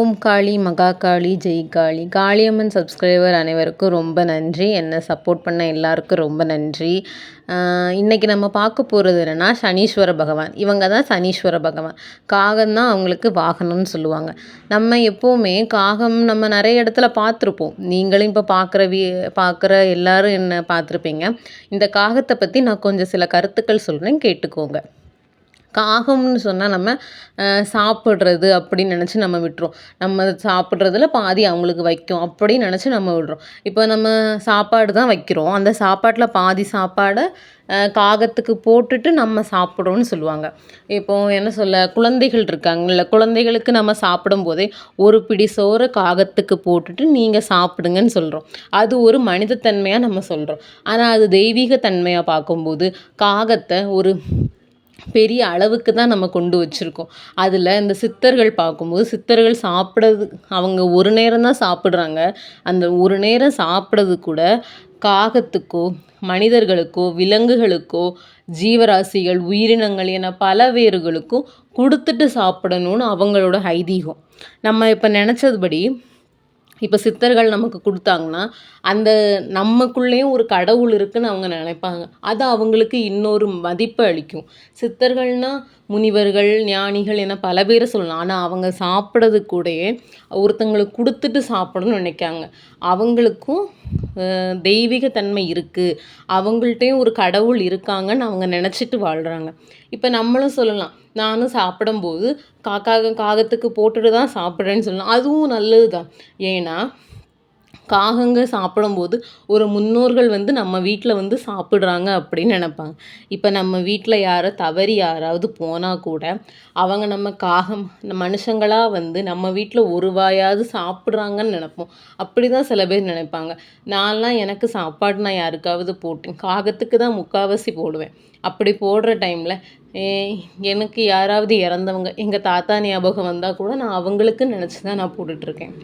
ஓம் காளி மகா காளி ஜெய் காளி. காளியம்மன் சப்ஸ்கிரைபர் அனைவருக்கும் ரொம்ப நன்றி. என்னை சப்போர்ட் பண்ண எல்லாருக்கும் ரொம்ப நன்றி. இன்றைக்கி நம்ம பார்க்க போகிறது என்னென்னா சனீஸ்வர பகவான். இவங்க தான் சனீஸ்வர பகவான். காகம் தான் அவங்களுக்கு வாகனம்னு சொல்லுவாங்க. நம்ம எப்போவுமே காகம் நம்ம நிறைய இடத்துல பார்த்துருப்போம். நீங்களும் இப்போ பார்க்குற வீ பார்க்குற எல்லோரும் என்ன பார்த்துருப்பீங்க? இந்த காகத்தை பற்றி நான் கொஞ்சம் சில கருத்துக்கள் சொல்கிறேன் கேட்டுக்கோங்க. காகம்னு சொன்னால் நம்ம சாப்பிட்றது அப்படின்னு நினச்சி நம்ம விட்டுறோம் நம்ம சாப்பிட்றதுல பாதி அவங்களுக்கு வைக்கும். அப்படின்னு நினச்சி நம்ம விடுறோம். இப்போ நம்ம சாப்பாடு தான் வைக்கிறோம். அந்த சாப்பாட்டில் பாதி சாப்பாடை காகத்துக்கு போட்டுட்டு நம்ம சாப்பிட்றோன்னு சொல்லுவாங்க. இப்போது என்ன சொல்ல குழந்தைகள் இருக்காங்கல்ல குழந்தைகளுக்கு நம்ம சாப்பிடும் போதே ஒரு பிடி சோறு காகத்துக்கு போட்டுட்டு நீங்கள் சாப்பிடுங்கன்னு சொல்கிறோம் அது ஒரு மனிதத்தன்மையாக நம்ம சொல்கிறோம் ஆனால் அது தெய்வீக தன்மையாக பார்க்கும்போது காகத்தை ஒரு பெரிய அளவுக்கு தான் நம்ம கொண்டு வச்சுருக்கோம். அதில் இந்த சித்தர்கள் பார்க்கும்போது சித்தர்கள் சாப்பிட்றது அவங்க ஒரு நேரம் தான் சாப்பிட்றாங்க. அந்த ஒரு நேரம் சாப்பிட்றது கூட காகத்துக்கோ மனிதர்களுக்கோ விலங்குகளுக்கோ ஜீவராசிகள் உயிரினங்கள் என பல வேறுகளுக்கும் கொடுத்துட்டு சாப்பிடணும்னு அவங்களோட ஐதீகம். நம்ம இப்போ நினச்சதுபடி இப்போ சித்தர்கள் நமக்கு கொடுத்தாங்கன்னா அந்த நமக்குள்ளேயும் ஒரு கடவுள் இருக்குன்னு அவங்க நினைப்பாங்க. அது அவங்களுக்கு இன்னொரு மதிப்பை அளிக்கும். சித்தர்கள்னால் முனிவர்கள் ஞானிகள் என பல பேரை சொல்லலாம். ஆனால் அவங்க சாப்பிட்றது கூடயே ஒருத்தங்களுக்கு கொடுத்துட்டு சாப்பிடணும்னு நினைக்காங்க. அவங்களுக்கும் தெய்வீகத்தன்மை இருக்குது அவங்கள்ட்டையும் ஒரு கடவுள் இருக்காங்கன்னு அவங்க நினச்சிட்டு வாழ்கிறாங்க இப்போ நம்மளும் சொல்லலாம். நானும் சாப்பிடும்போது காக்கா காகத்துக்கு போட்டுட்டு தான் சாப்பிட்றேன்னு சொல்லலாம். அதுவும் நல்லது தான் ஏன்னா காகங்க சாப்பிடும்போது ஒரு முன்னோர்கள் வந்து நம்ம வீட்டில் வந்து சாப்பிட்றாங்க அப்படின்னு நினப்பாங்க. இப்போ நம்ம வீட்டில் யாரோ தவறி யாராவது போனால் கூட அவங்க நம்ம காகம் மனுஷங்களாக வந்து நம்ம வீட்டில் ஒரு வாயாவது சாப்பிட்றாங்கன்னு நினப்போம். அப்படி தான் சில பேர் நினைப்பாங்க. நான்லாம் எனக்கு சாப்பாடு நான் யாருக்காவது போட்டேன். காகத்துக்கு தான் முக்கால்வாசி போடுவேன். அப்படி போடுற டைமில் எனக்கு யாராவது இறந்தவங்க எங்கள் தாத்தா ஞாபகம் வந்தால் கூட நான் அவங்களுக்கு நினச்சி தான் நான் போட்டுட்ருக்கேன்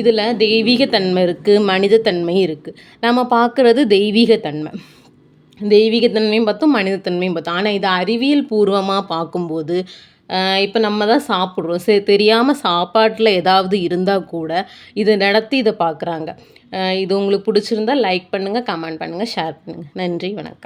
இதில் தெய்வீகத்தன்மை இருக்குது மனிதத்தன்மை இருக்குது நம்ம பார்க்குறது தெய்வீகத்தன்மை. தெய்வீகத்தன்மையும் பார்த்தோம் மனிதத்தன்மையும் பார்த்தோம். ஆனால் இதை அறிவியல் பூர்வமாக பார்க்கும்போது இப்போ நம்ம தான் சாப்பிட்றோம். சரி தெரியாமல் சாப்பாட்டில் ஏதாவது இருந்தால் கூட இதை நடத்தி இதை பார்க்குறாங்க இது உங்களுக்கு பிடிச்சிருந்தா லைக் பண்ணுங்கள் கமெண்ட் பண்ணுங்கள் ஷேர் பண்ணுங்கள் நன்றி வணக்கம்.